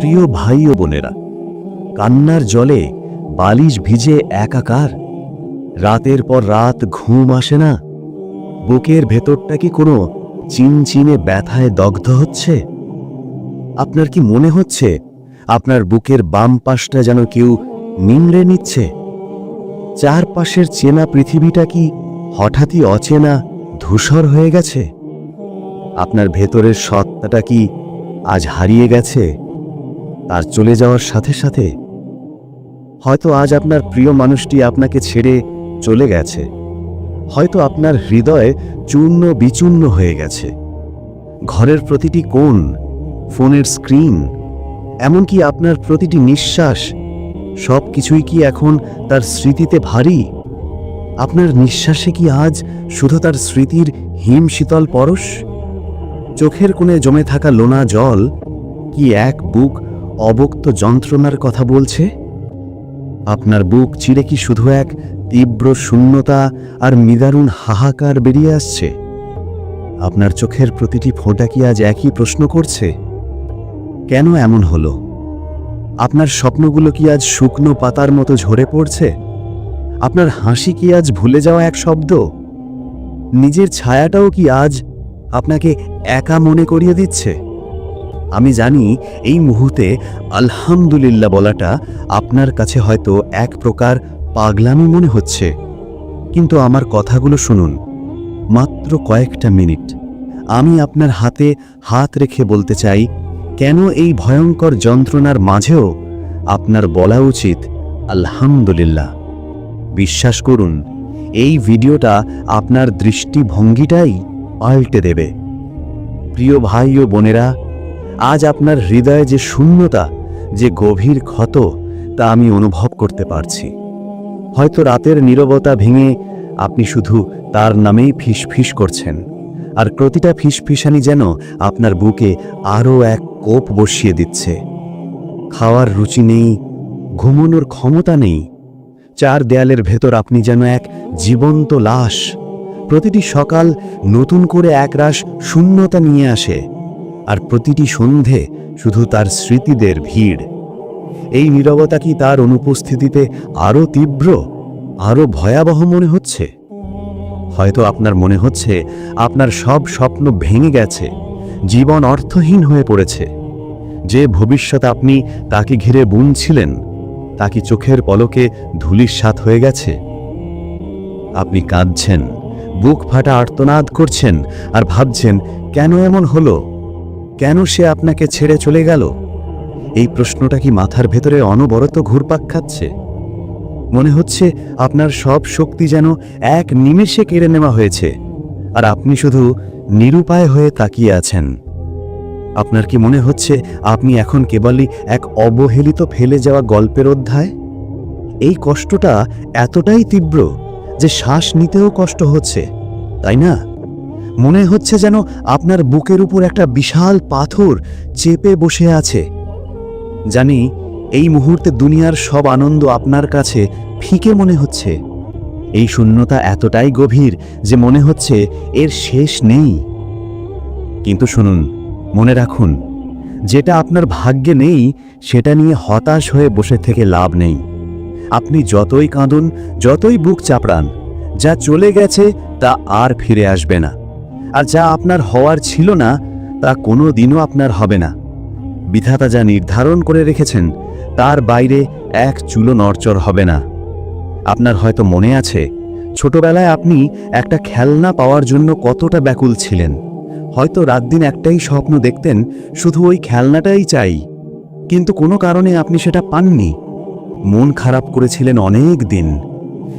প্রিয় ভাই ও বোনেরা, কান্নার জলে বালিশ ভিজে একাকার। রাতের পর রাত ঘুম আসে না। বুকের ভেতরটা কি কোনো চিনচিনে ব্যথায় দগ্ধ হচ্ছে? আপনার কি মনে হচ্ছে আপনার বুকের বাম পাশটা যেন কেউ নিংড়ে নিচ্ছে? চারপাশের চেনা পৃথিবীটা কি হঠাৎই অচেনা ধূসর হয়ে গেছে? আপনার ভেতরের সত্তাটা কি আজ হারিয়ে গেছে? তার চলে যাওয়ার সাথে সাথে হয়তো আজ আপনার প্রিয় মানুষটি আপনাকে ছেড়ে চলে গেছে। হয়তো আপনার হৃদয় চূর্ণ বিচূর্ণ হয়ে গেছে। ঘরের প্রতিটি কোণ, ফোনের স্ক্রিন, এমনকি আপনার প্রতিটি নিঃশ্বাস সব কিছুই কি এখন তার স্মৃতিতে ভারী? আপনার নিঃশ্বাসে কি আজ শুধু তার স্মৃতির হিম শীতল পরশ? চোখের কোণে জমে থাকা লোনা জল, কি এক বুক অবক্ত যন্ত্রণার কথা বলছে? আপনার বুক চিরে কি শুধু এক তীব্র শূন্যতা আর নিদারুণ হাহাকার বেরিয়ে আসছে? আপনার চোখের প্রতিটি ফোঁটা কি আজ একই প্রশ্ন করছে? কেন এমন হলো? আপনার স্বপ্নগুলো কি আজ শুকনো পাতার মতো ঝরে পড়ছে? আপনার হাসি কি আজ ভুলে যাওয়া এক শব্দ? নিজের ছায়াটাও কি আজ আপনাকে একা মনে করিয়ে দিচ্ছে? আমি জানি এই মুহূর্তে আলহামদুলিল্লাহ বলাটা আপনার কাছে হয়তো এক প্রকার পাগলামি মনে হচ্ছে। কিন্তু আমার কথাগুলো শুনুন। মাত্র কয়েকটা মিনিট। আমি আপনার হাতে হাত রেখে বলতে চাই, কেন এই ভয়ঙ্কর যন্ত্রণার মাঝেও আপনার বলা উচিত, আলহামদুলিল্লাহ? বিশ্বাস করুন, এই ভিডিওটা আপনার দৃষ্টিভঙ্গিটাই পাল্টে দেবে। প্রিয় ভাই ও বোনেরা আজ আপনার হৃদয়ে যে শূন্যতা, যে গভীর ক্ষত, তা আমি অনুভব করতে পারছি। হয়তো রাতের নীরবতা ভেঙে আপনি শুধু তার নামেই ফিসফিস করছেন, আর প্রতিটা ফিসফিসানি যেন আপনার বুকে আরও এক কোপ বসিয়ে দিচ্ছে। খাওয়ার রুচি নেই, ঘুমানোর ক্ষমতা নেই, চার দেয়ালের ভেতর আপনি যেন এক জীবন্ত লাশ। প্রতিটি সকাল নতুন করে একরাশ শূন্যতা নিয়ে আসে আর প্রতিটি সন্ধে শুধু তার স্মৃতিদের ভিড়। এই নীরবতা কি তার অনুপস্থিতিতে আরও তীব্র আরও ভয়াবহ মনে হচ্ছে? হয়তো আপনার মনে হচ্ছে, আপনার সব স্বপ্ন ভেঙে গেছে, জীবন অর্থহীন হয়ে পড়েছে। যে ভবিষ্যৎ আপনি তাকে ঘিরে বুনছিলেন, তা কি চোখের পলকে ধুলিস্বাত হয়ে গেছে? আপনি কাঁদছেন, বুক ফাটা আর্তনাদ করছেন, আর ভাবছেন, কেন এমন হলো? কেন সে আপনাকে ছেড়ে চলে গেল? এই প্রশ্নটা কি মাথার ভেতরে অনবরত ঘুরপাক খাচ্ছে? মনে হচ্ছে আপনার সব শক্তি যেন এক নিমেষে কেড়ে নেওয়া হয়েছে, আর আপনি শুধু নিরুপায় হয়ে তাকিয়ে আছেন। আপনার কি মনে হচ্ছে আপনি এখন কেবলই এক অবহেলিত ফেলে যাওয়া গল্পের অধ্যায়? এই কষ্টটা এতটাই তীব্র যে শ্বাস নিতেও কষ্ট হচ্ছে, তাই না? মনে হচ্ছে যেন আপনার বুকের উপর একটা বিশাল পাথর চেপে বসে আছে। জানি এই মুহূর্তে দুনিয়ার সব আনন্দ আপনার কাছে ফিকে মনে হচ্ছে। এই শূন্যতা এতটাই গভীর যে মনে হচ্ছে এর শেষ নেই। কিন্তু শুনুন, মনে রাখুন, যেটা আপনার ভাগ্যে নেই, সেটা নিয়ে হতাশ হয়ে বসে থেকে লাভ নেই। আপনি যতই কাঁদুন, যতই বুক চাপড়ান, যা চলে গেছে তা আর ফিরে আসবে না। আর যা আপনার হওয়ার ছিল না, তা কোনো দিনও আপনার হবে না। বিধাতা যা নির্ধারণ করে রেখেছেন, তার বাইরে এক চুলো নড়চড় হবে না। আপনার হয়তো মনে আছে, ছোটবেলায় আপনি একটা খেলনা পাওয়ার জন্য কতটা ব্যাকুল ছিলেন। হয়তো রাত দিন একটাই স্বপ্ন দেখতেন, শুধু ওই খেলনাটাই চাই। কিন্তু কোনো কারণে আপনি সেটা পাননি। মন খারাপ করেছিলেন অনেক দিন।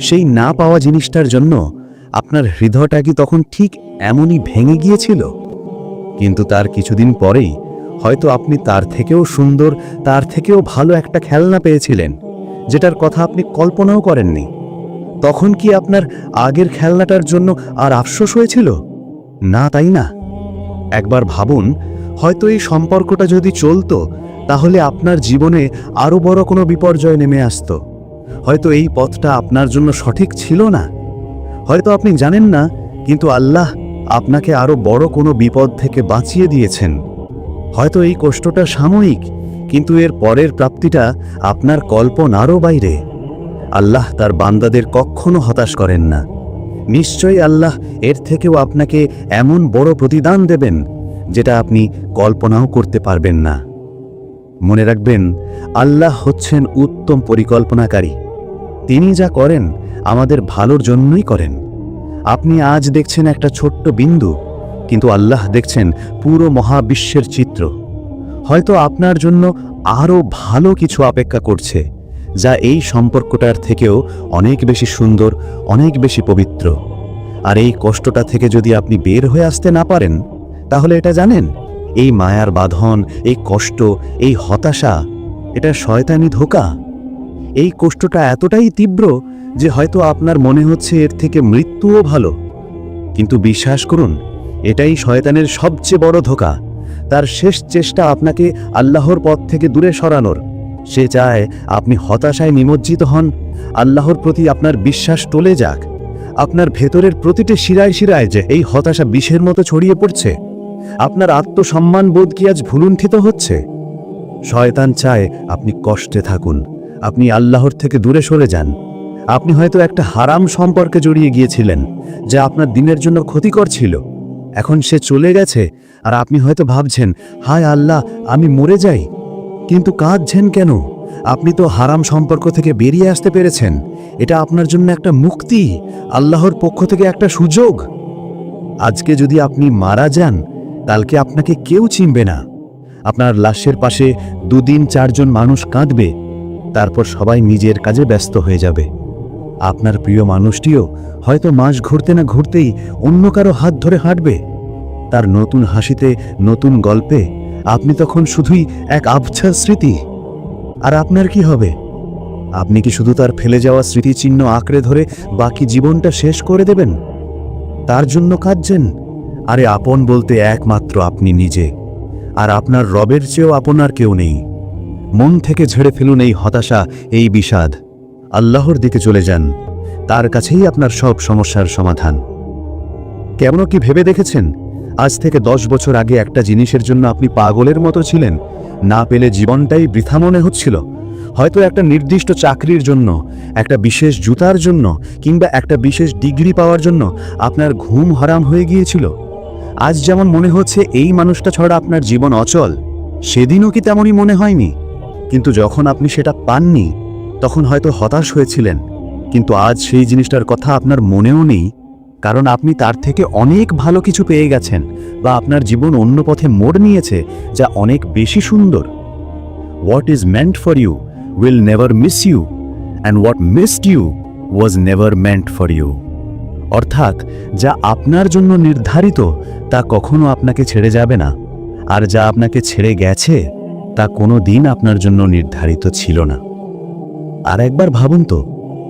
সেই না পাওয়া জিনিসটার জন্য আপনার হৃদয়টা কি তখন ঠিক এমনই ভেঙে গিয়েছিল? কিন্তু তার কিছুদিন পরেই হয়তো আপনি তার থেকেও সুন্দর, তার থেকেও ভালো একটা খেলনা পেয়েছিলেন, যেটার কথা আপনি কল্পনাও করেননি। তখন কি আপনার আগের খেলনাটার জন্য আর আফসোস হয়েছিল? না, তাই না? একবার ভাবুন, হয়তো এই সম্পর্কটা যদি চলতো, তাহলে আপনার জীবনে আরও বড় কোনো বিপর্যয় নেমে আসতো। হয়তো এই পথটা আপনার জন্য সঠিক ছিল না। হয়তো আপনি জানেন না, কিন্তু আল্লাহ আপনাকে আরও বড় কোনো বিপদ থেকে বাঁচিয়ে দিয়েছেন। হয়তো এই কষ্টটা সাময়িক, কিন্তু এর পরের প্রাপ্তিটা আপনার কল্পনারও বাইরে। আল্লাহ তার বান্দাদের কখনো হতাশ করেন না। নিশ্চয়ই আল্লাহ এর থেকেও আপনাকে এমন বড় প্রতিদান দেবেন, যেটা আপনি কল্পনাও করতে পারবেন না। মনে রাখবেন, আল্লাহ হচ্ছেন উত্তম পরিকল্পনাকারী। তিনি যা করেন আমাদের ভালোর জন্যই করেন। আপনি আজ দেখছেন একটা ছোট্ট বিন্দু, কিন্তু আল্লাহ দেখছেন পুরো মহাবিশ্বের চিত্র। হয়তো আপনার জন্য আরও ভালো কিছু অপেক্ষা করছে, যা এই সম্পর্কটার থেকেও অনেক বেশি সুন্দর, অনেক বেশি পবিত্র। আর এই কষ্টটা থেকে যদি আপনি বের হয়ে আসতে না পারেন, তাহলে এটা জানেন, এই মায়ার বাঁধন, এই কষ্ট, এই হতাশা, এটা শয়তানি ধোকা। এই কষ্টটা এতটাই তীব্র যে হয়তো আপনার মনে হচ্ছে এর থেকে মৃত্যুও ভালো। কিন্তু বিশ্বাস করুন, এটাই শয়তানের সবচেয়ে বড় ধোকা। তার শেষ চেষ্টা আপনাকে আল্লাহর পথ থেকে দূরে সরানোর। সে চায় আপনি হতাশায় নিমজ্জিত হন, আল্লাহর প্রতি আপনার বিশ্বাস টলে যাক। আপনার ভেতরের প্রতিটি শিরায় শিরায় যে এই হতাশা বিষের মতো ছড়িয়ে পড়ছে, আপনার আত্মসম্মান বোধ কি আজ ভুলুণ্ঠিত হচ্ছে? শয়তান চায় আপনি কষ্টে থাকুন, আপনি আল্লাহর থেকে দূরে সরে যান। আপনি হয়তো একটা হারাম সম্পর্কে জড়িয়ে গিয়েছিলেন, যা আপনার দিনের জন্য ক্ষতিকর ছিল। এখন সে চলে গেছে, আর আপনি হয়তো ভাবছেন, হায় আল্লাহ, আমি মরে যাই। কিন্তু কাঁদছেন কেন? আপনি তো হারাম সম্পর্ক থেকে বেরিয়ে আসতে পেরেছেন। এটা আপনার জন্য একটা মুক্তি, আল্লাহর পক্ষ থেকে একটা সুযোগ। আজকে যদি আপনি মারা যান, কালকে আপনাকে কেউ চিনবে না। আপনার লাশের পাশে দুদিন চারজন মানুষ কাঁদবে। তারপর সবাই নিজের কাজে ব্যস্ত হয়ে যাবে। আপনার প্রিয় মানুষটিও হয়তো মাস ঘুরতে না ঘুরতেই অন্য কারও হাত ধরে হাঁটবে। তার নতুন হাসিতে, নতুন গল্পে আপনি তখন শুধুই এক আবছা স্মৃতি। আর আপনার কি হবে? আপনি কি শুধু তার ফেলে যাওয়া স্মৃতিচিহ্ন আঁকড়ে ধরে বাকি জীবনটা শেষ করে দেবেন? তার জন্য কাঁদছেন? আরে আপন বলতে একমাত্র আপনি নিজে। আর আপনার রবের চেয়েও আপনার কেউ নেই। মন থেকে ঝেড়ে ফেলুন এই হতাশা, এই বিষাদ। আল্লাহর দিকে চলে যান, তার কাছেই আপনার সব সমস্যার সমাধান। কেমন কি ভেবে দেখেছেন? আজ থেকে দশ বছর আগে একটা জিনিসের জন্য আপনি পাগলের মতো ছিলেন, না পেলে জীবনটাই বৃথা মনে হচ্ছিল। হয়তো একটা নির্দিষ্ট চাকরির জন্য, একটা বিশেষ জুতার জন্য, কিংবা একটা বিশেষ ডিগ্রি পাওয়ার জন্য আপনার ঘুম হারাম হয়ে গিয়েছিল। আজ যেমন মনে হচ্ছে এই মানুষটা ছাড়া আপনার জীবন অচল, সেদিনও কি তেমনই মনে হয়নি? কিন্তু যখন আপনি সেটা পাননি তখন হয়তো হতাশ হয়েছিলেন, কিন্তু আজ সেই জিনিসটার কথা আপনার মনেও নেই, কারণ আপনি তার থেকে অনেক ভালো কিছু পেয়ে গেছেন বা আপনার জীবন অন্য পথে মোড় নিয়েছে যা অনেক বেশি সুন্দর। What is meant for you will never miss you and what missed you was never meant for you অর্থাৎ, যা আপনার জন্য নির্ধারিত, তা কখনো আপনাকে ছেড়ে যাবে না, আর যা আপনাকে ছেড়ে গেছে, তা কোনো দিন আপনার জন্য নির্ধারিত ছিল না। আর একবার ভাবুন তো,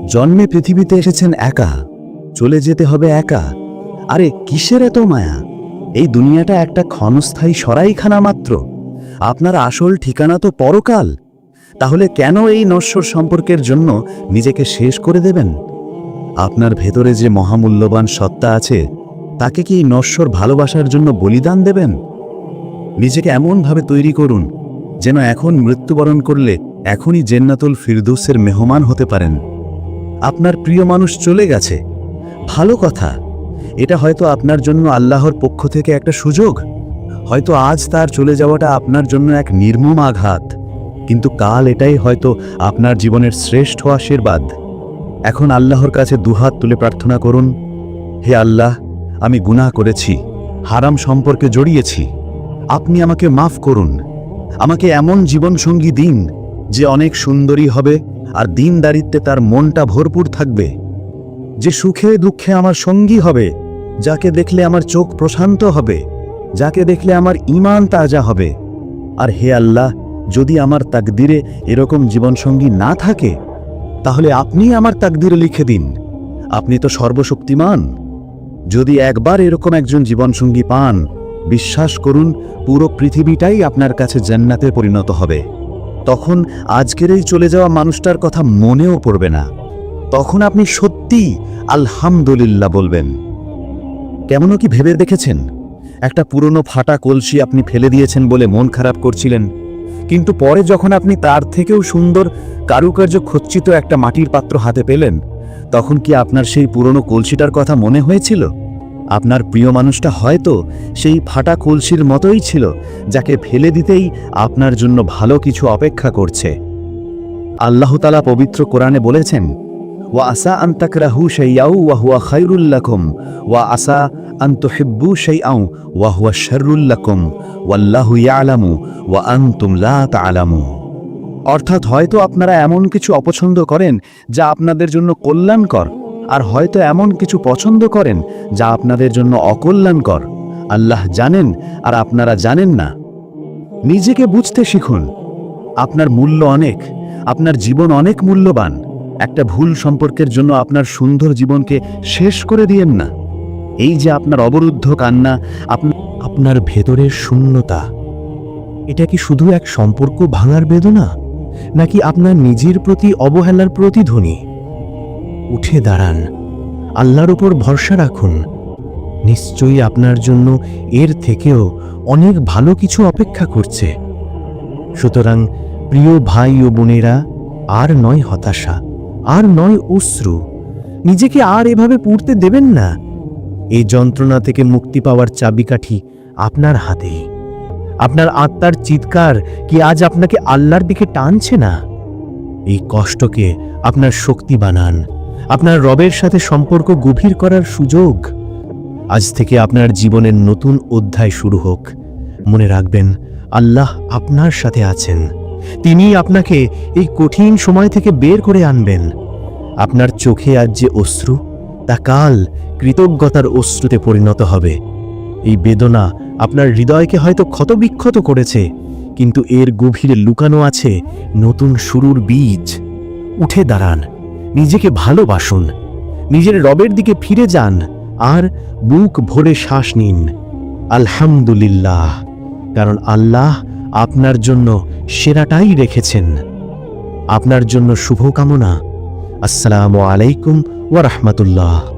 জন্মে পৃথিবীতে এসেছেন একা, চলে যেতে হবে একা। আরে, কিসের এত মায়া? এই দুনিয়াটা একটা ক্ষণস্থায়ী সরাইখানা মাত্র। আপনার আসল ঠিকানা তো পরকাল। তাহলে কেন এই নশ্বর সম্পর্কের জন্য নিজেকে শেষ করে দেবেন? আপনার ভেতরে যে মহামূল্যবান সত্তা আছে, তাকে কি এই নশ্বর ভালোবাসার জন্য বলিদান দেবেন? নিজেকে এমনভাবে তৈরি করুন, যেন এখন মৃত্যুবরণ করলে এখনই জেন্নাতুল ফিরদৌসের মেহমান হতে পারেন। আপনার প্রিয় মানুষ চলে গেছে। ভালো কথা। এটা হয়তো আপনার জন্য আল্লাহর পক্ষ থেকে একটা সুযোগ। হয়তো আজ তার চলে যাওয়াটা আপনার জন্য এক নির্মম আঘাত। কিন্তু কাল এটাই হয়তো আপনার জীবনের শ্রেষ্ঠ আশীর্বাদ। এখন আল্লাহর কাছে দুহাত তুলে প্রার্থনা করুন, হে আল্লাহ, আমি গুনাহ করেছি, হারাম সম্পর্কে জড়িয়েছি। আপনি আমাকে মাফ করুন। আমাকে এমন জীবনসঙ্গী দিন যে অনেক সুন্দরী হবে আর দিনদারিত্বে তার মনটা ভরপুর থাকবে। যে সুখে দুঃখে আমার সঙ্গী হবে, যাকে দেখলে আমার চোখ প্রশান্ত হবে, যাকে দেখলে আমার ইমান তাজা হবে। আর হে আল্লাহ, যদি আমার তাকদিরে এরকম জীবনসঙ্গী না থাকে, তাহলে আপনি আমার তাকদিরে লিখে দিন। আপনি তো সর্বশক্তিমান। যদি একবার এরকম একজন জীবনসঙ্গী পান, বিশ্বাস করুন, পুরো পৃথিবীটাই আপনার কাছে জান্নাতে পরিণত হবে। তখন আজকের এই চলে যাওয়া মানুষটার কথা মনেও পড়বে না। তখন আপনি সত্যি আলহামদুলিল্লাহ বলবেন। কেমনও কি ভেবে দেখেছেন? একটা পুরনো ফাটা কলসি আপনি ফেলে দিয়েছেন বলে মন খারাপ করছিলেন। কিন্তু পরে যখন আপনি তার থেকেও সুন্দর, কারুকার্য খচ্চিত একটা মাটির পাত্র হাতে পেলেন, তখন কি আপনার সেই পুরনো কলসিটার কথা মনে হয়েছিল? আপনার প্রিয় মানুষটা হয়তো সেই ফাটা কলসির মতোই ছিল, যাকে ফেলে দিতেই আপনার জন্য ভালো কিছু অপেক্ষা করছে। আল্লাহতালা পবিত্র কোরআনে বলেছেন, ওয়া আসা আন্তাকরাহু শাইয়াউ ওয়া হুয়া খায়রুল্লাকুম ওয়া আসা আন্তুহিব্বু শাইআউ ওয়া হুয়া শাররুল্লাকুম ওয়াল্লাহু ইয়ালামু ওয়া আনতুম লা তা'লামু অর্থাৎ হয়তো আপনারা এমন কিছু অপছন্দ করেন যা আপনাদের জন্য কল্যাণকর। আর হয়তো এমন কিছু পছন্দ করেন যা আপনাদের জন্য অকল্যাণকর। আল্লাহ জানেন আর আপনারা জানেন না। নিজেকে বুঝতে শিখুন। আপনার মূল্য অনেক, আপনার জীবন অনেক মূল্যবান। একটা ভুল সম্পর্কের জন্য আপনার সুন্দর জীবনকে শেষ করে দিয়েন না। এই যে আপনার অবরুদ্ধ কান্না আপনার ভেতরের শূন্যতা, এটা কি শুধু এক সম্পর্ক ভাঙার বেদনা? নাকি আপনার নিজের প্রতি অবহেলার প্রতিধ্বনি? উঠে দাঁড়ান। আল্লাহর উপর ভরসা রাখুন। নিশ্চয়ই আপনার জন্য এর থেকেও অনেক ভালো কিছু অপেক্ষা করছে। সুতরাং প্রিয় ভাই ও বোনেরা, আর নয় হতাশা, আর নয় অশ্রু, নিজেকে আর এভাবে পুড়তে দেবেন না। এই যন্ত্রণা থেকে মুক্তি পাওয়ার চাবিকাঠি আপনার হাতেই আপনার আত্মার চিৎকার কি আজ আপনাকে আল্লাহর দিকে টানছে না? এই কষ্টকে আপনার শক্তি বানান। আপনার রবের সাথে সম্পর্ক গভীর করার সুযোগ। আজ থেকে আপনার জীবনের নতুন অধ্যায় শুরু হোক। মনে রাখবেন, আল্লাহ আপনার সাথে আছেন। তিনি আপনাকে এই কঠিন সময় থেকে বের করে আনবেন। আপনার চোখে আজ যে অশ্রু, তা কাল কৃতজ্ঞতার অশ্রুতে পরিণত হবে। এই বেদনা আপনার হৃদয়কে হয়তো ক্ষতবিক্ষত করেছে, কিন্তু এর গভীরে লুকানো আছে নতুন শুরুর বীজ। উঠে দাঁড়ান। নিজেকে ভালোবাসুন। নিজের রবের দিকে ফিরে যান আর বুক ভরে শ্বাস নিন। আলহামদুলিল্লাহ। কারণ আল্লাহ আপনার জন্য সেরাটাই রেখেছেন। আপনার জন্য শুভকামনা। আসসালামু আলাইকুম ওয়া রাহমাতুল্লাহ।